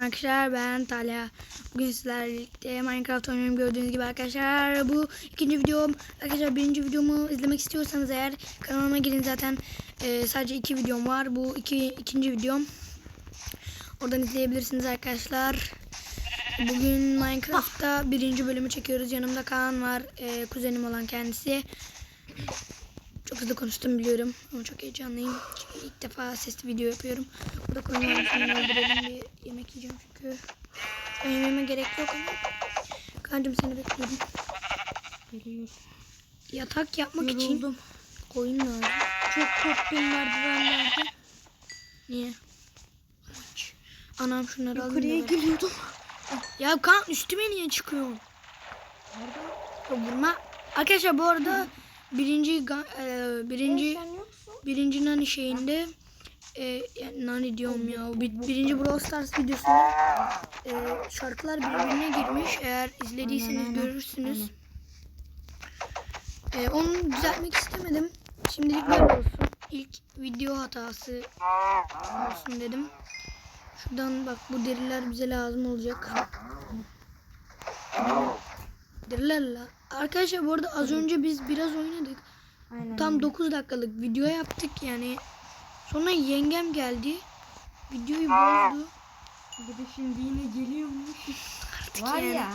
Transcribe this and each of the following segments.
Arkadaşlar ben Talha. Bugün sizlerle birlikte Minecraft oynuyorum gördüğünüz gibi arkadaşlar. Bu ikinci videom. Arkadaşlar birinci videomu izlemek istiyorsanız eğer kanalıma girin zaten e, sadece iki videom var. Bu iki, ikinci videom. Oradan izleyebilirsiniz arkadaşlar. Bugün Minecraft'ta birinci bölümü çekiyoruz. Yanımda Kaan var. e, kuzenim olan kendisi. Çok hızlı konuştum biliyorum ama çok heyecanlıyım. Çünkü ilk defa sesli video yapıyorum. Burada. Şunu öldürelim bir yemek yiyeceğim çünkü. An yememe gerek yok ama. Kancım seni bekliyorum. Yatak yapmak için Yoruldum. koyun lazım. Çok korktum merdivenlerde. Niye? Aç. Anam şunları Yukarıya da ver. geliyordum. Ya kan üstüme niye çıkıyorsun? Ya Vurma. Arkadaşlar bu arada birinci e, birinci yoksun. birinci nani şeyinde e, yani nani diyorum ya bir, birinci Brawl Stars videosunda e, şarkılar birbirine girmiş. Eğer izlediyseniz görürsünüz. E, onu düzeltmek istemedim. Şimdilik böyle olsun. İlk video hatası olsun dedim. Şuradan bak bu deriler bize lazım olacak. Deriler la arkadaşlar bu arada az önce biz biraz oynadık Aynen. Tam 9 dakikalık video yaptık yani. Sonra yengem geldi. Videoyu bozdu. Bir de şimdi yine geliyormuş. Artık Var yani. ya.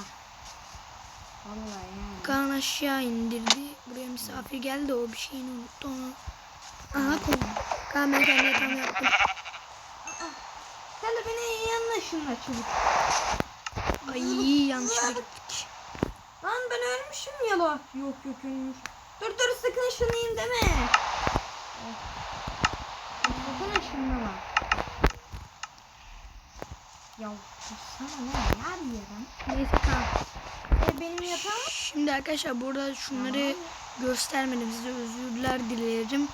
Vallahi yani. Kaan aşağı indirdi. Buraya misafir geldi o bir şeyini unuttu onu. Aha konu. Kaan ben kendi yatağımı yaptım. Sen de beni yanına ışınla çabuk. Ay yanlışlıkla gittik. Ölmüşüm ya la. Yok yok ölmüş. Dur dur sakın ışınlayayım deme. Oh. Sakın ışınlama. Ya sana ne ya bir yerim. Neyse Kaan. E benim yatağım. Şimdi arkadaşlar burada şunları göstermedim size özürler dilerim.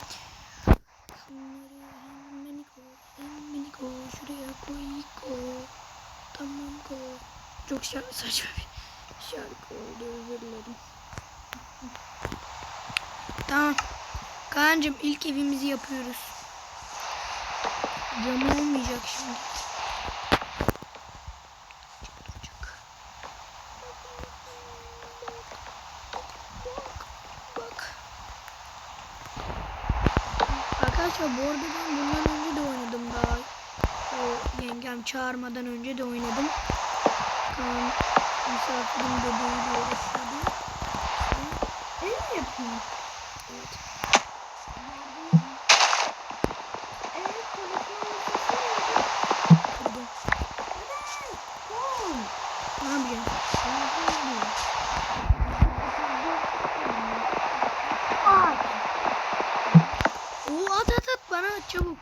Şuraya koy, koy. Tamam koy. Çok saçma bir şarkı oldu özür dilerim. Tamam. Kaan'cığım ilk evimizi yapıyoruz. Cam olmayacak şimdi. Arkadaşlar bu arada ben bundan önce de oynadım daha. O yengem çağırmadan önce de oynadım. Kaan misafirim bebeği de uğraşıyordu. Ev mi yapayım? Evet. Evet çalışma masası nerede? Kırdım. Oğlum. Ne yapacağım? Oo at at at bana at çabuk.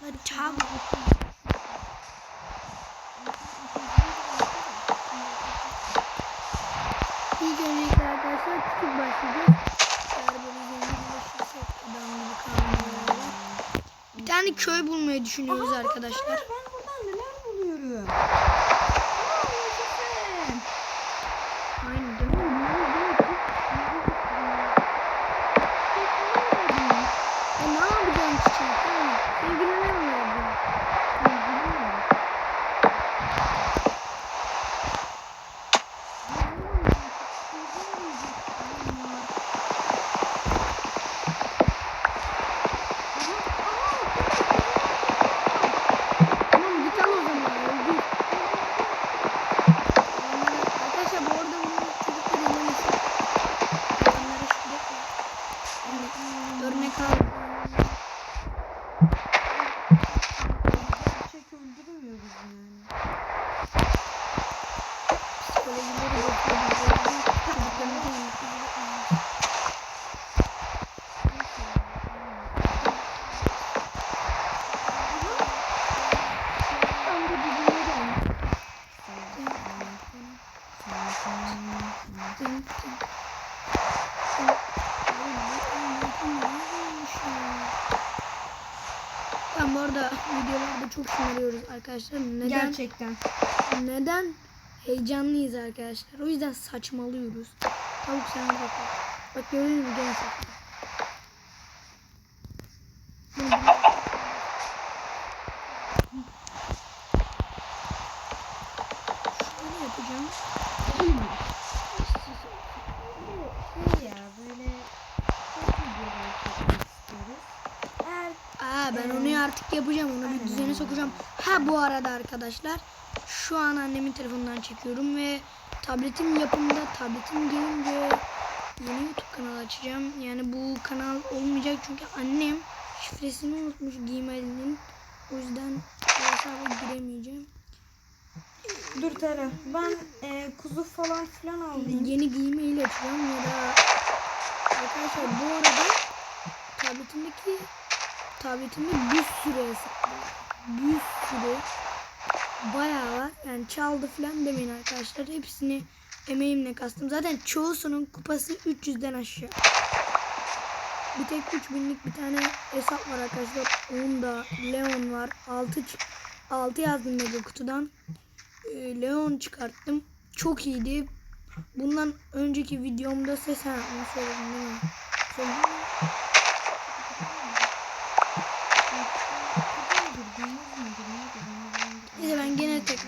Hadi çabuk. İlk öncelikle arkadaşlar küçük başlayacağız. Eğer böyle zenginleşirsek adam gibi kalmıyor. Bir tane köy bulmayı düşünüyoruz arkadaşlar. Ben buradan neler buluyorum? oyunlarda, videolarda çok şımarıyoruz arkadaşlar. Neden? Gerçekten. Neden? Heyecanlıyız arkadaşlar. O yüzden saçmalıyoruz. Tavuk sana bak. Bak gördünüz mü gene. Şöyle yapacağım. Yapacağım. Onu bir düzene sokacağım. Ha bu arada arkadaşlar şu an annemin telefonundan çekiyorum ve tabletim yapımda tabletim gelince yeni YouTube kanalı açacağım. Yani bu kanal olmayacak çünkü annem şifresini unutmuş Gmail'inin. O yüzden hesaba giremeyeceğim. dur Tara ben e, kuzu falan filan aldım. Yeni Gmail açacağım ya da arkadaşlar bu arada tabletimdeki tabletimde bir sürü hesap var. Bir sürü bayağı var. Yani çaldı falan demeyin arkadaşlar. Hepsini emeğimle kastım. Zaten çoğusunun kupası 300'den aşağı. Bir tek 3000'lik bir tane hesap var arkadaşlar. Onda Leon var. 6 6 yazdım mega kutudan. Ee, Leon çıkarttım. Çok iyiydi. Bundan önceki videomda ses onu söyledim?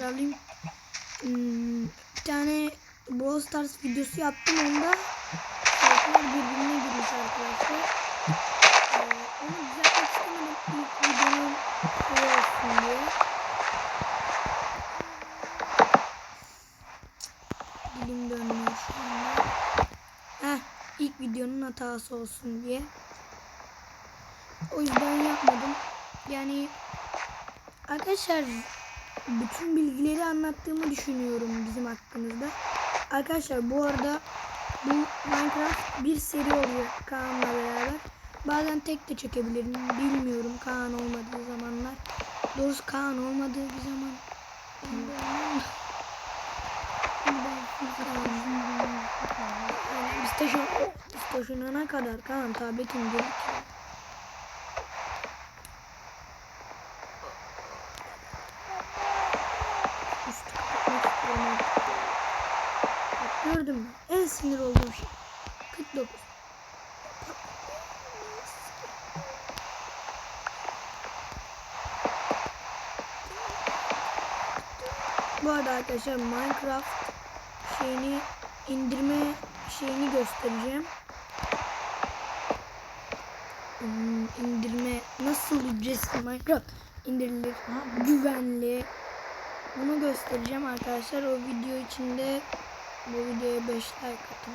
Gene tekrarlayayım. Hmm, bir tane Brawl Stars videosu yaptım onda. Şarkılar birbirine girmiş arkadaşlar. Ee, onu düzeltmek istemedim ilk videonun şey olsun diye. Dilim dönmüyor şu anda. Heh, ilk videonun hatası olsun diye. O yüzden yapmadım. Yani arkadaşlar bütün bilgileri anlattığımı düşünüyorum bizim hakkımızda. Arkadaşlar bu arada bu Minecraft bir seri oluyor Kaan'la beraber. Bazen tek de çekebilirim. Bilmiyorum Kaan olmadığı zamanlar. Doğrusu Kaan olmadığı bir zaman. Yani biz, taşın, biz taşınana kadar Kaan tabletim gelir. Üstü kapatmak istiyorum artık. Bak gördün mü? En sinir olduğum şey. 49. Bu arada arkadaşlar Minecraft şeyini indirme şeyini göstereceğim. Hmm, indirme nasıl ücretsiz Minecraft indirilir güvenli bunu göstereceğim arkadaşlar o video içinde bu videoya 5 like atın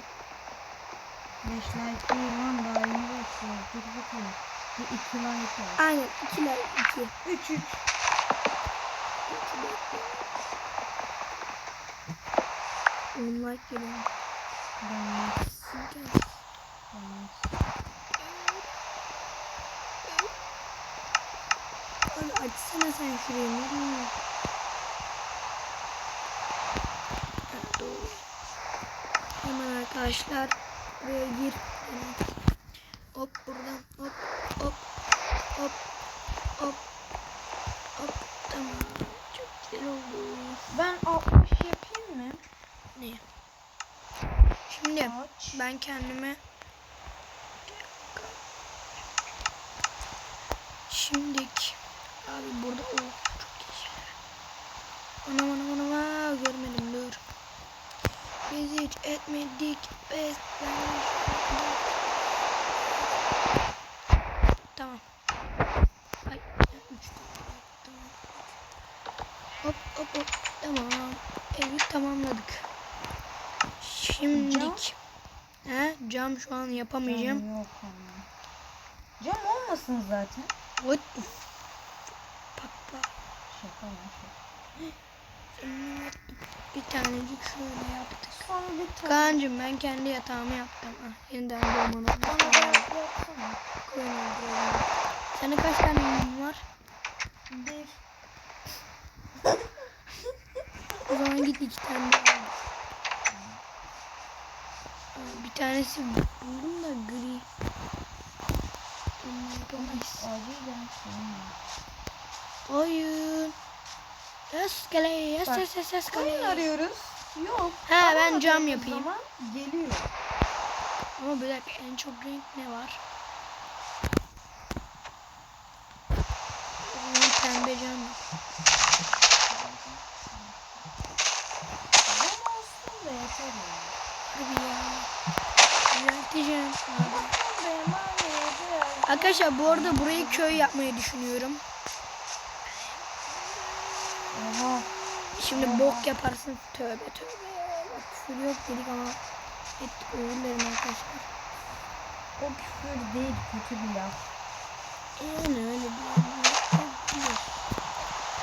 5 like değil lan daha yeni başlıyor. Dur bakayım. Bir 2 like var. aynen 2 like 2 3 3.10 like geliyor Ben Gel. Abi açsana sen şurayı nereye? Hemen arkadaşlar buraya gir. Hop buradan hop hop hop hop hop tamam çok güzel oldu. Ben 60 yapayım mı? Ne? Şimdi Aç. ben kendime Şimdik abi burada o çok iyi. Anam anam anam aa, görmedim dur. Biz hiç etmedik besler. Tamam. Ay üç tane. Tamam. Hop hop hop. Tamam. Evi tamamladık. Şimdik. He, cam şu an yapamayacağım. Cam yok ama. Cam olmasın zaten. What the f- Papa. Şaka mı şaka. Bir tanecik şöyle yaptık. Sonra bir tane. Kaan'cım ben kendi yatağımı yaptım. Ah, yeniden doğmanı. Senin kaç tane yumruğun var? Bir. O zaman git iki tane daha al. Aa, Bir tanesi buldum da gri. Oyun. Yes gele, yes yes yes yes Oyun arıyoruz. Yok. Ha, ben cam yapayım. Zaman geliyor. Ama bir dakika en çok renk ne var? Pembe cam yap. Cam olsun da Arkadaşlar bu arada burayı köy yapmayı düşünüyorum. Oha. Şimdi bok yaparsın. Tövbe tövbe. Küfür yok dedik ama et özür dilerim arkadaşlar. O küfür değil kötü bir laf. Yani öyle bir.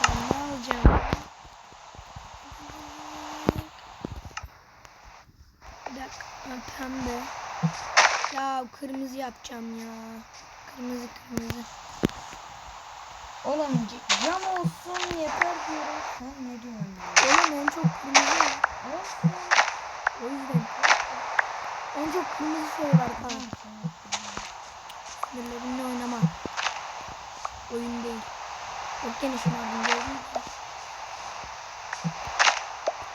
Ben ne alacağım? Bir dakika. Pembe. Ya kırmızı yapacağım ya. Kırmızı kırmızı. Oğlum cam olsun yeter diyorum. Sen ne diyorsun ya? Oğlum en çok kırmızı var. Olsun. O yüzden. En çok kırmızı şey var falan. Sinirlerimle oynama. Oyun değil. Yok gene şunu aldım gördün mü?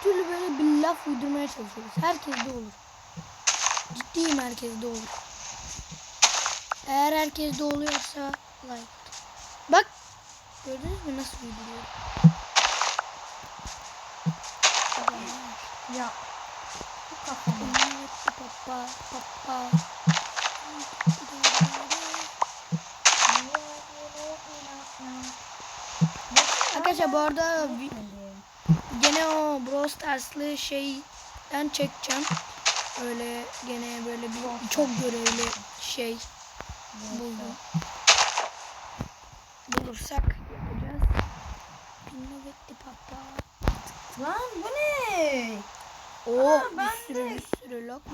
Türlü böyle bir laf uydurmaya çalışıyoruz. Herkeste olur. Ciddiyim herkeste olur. Eğer herkeste oluyorsa like. Bak. Gördünüz mü nasıl uyduruyorum? Ya. Bu kafamı. Papa, papa. Arkadaşlar bu arada gene o Brawl Stars'lı şeyden çekeceğim. Öyle gene böyle bir çok görevli şey buldum. Bulursak yapacağız. Pinnovetti papa. Lan bu ne? Oo Aa, bir ben sürü de- bir sürü lokma.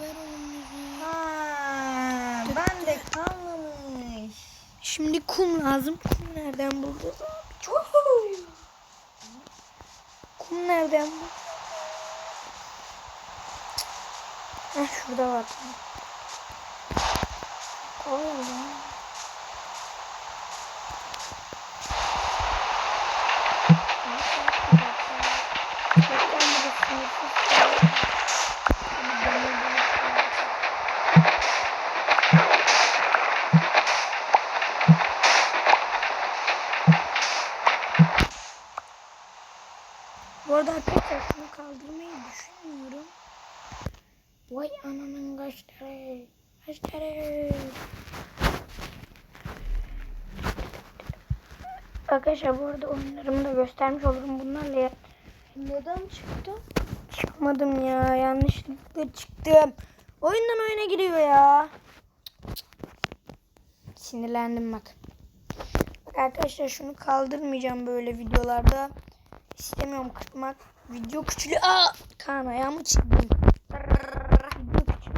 Ver oğlum müziği. Ha, ben de kalmamış. Şimdi kum lazım. Kum nereden? Çok. Kum nereden bu? Heh şurada var. Koy lan. Bakar mısınız? Bir demir balık var. Bu arada arkadaşlar şunu kaldırmayı düşünmüyorum. Vay ananın kaşları. Kaşları. Arkadaşlar bu arada oyunlarımı da göstermiş olurum. Bunlarla ya- Neden çıktı? çıkmadım ya. Yanlışlıkla çıktım. Oyundan oyuna giriyor ya. Sinirlendim bak. Bak arkadaşlar şunu kaldırmayacağım böyle videolarda. İstemiyorum kırpmak. Video küçülüyor. Aa! Kan ayağımı çizdim.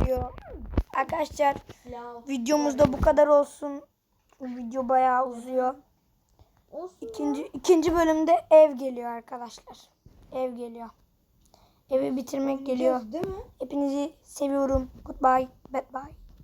Küçülüyor. Arkadaşlar videomuz da bu kadar olsun. Bu video bayağı uzuyor. İkinci, ikinci bölümde ev geliyor arkadaşlar. Ev geliyor. Evi bitirmek geliyor. Değil mi? Hepinizi seviyorum. Goodbye. Bye bye.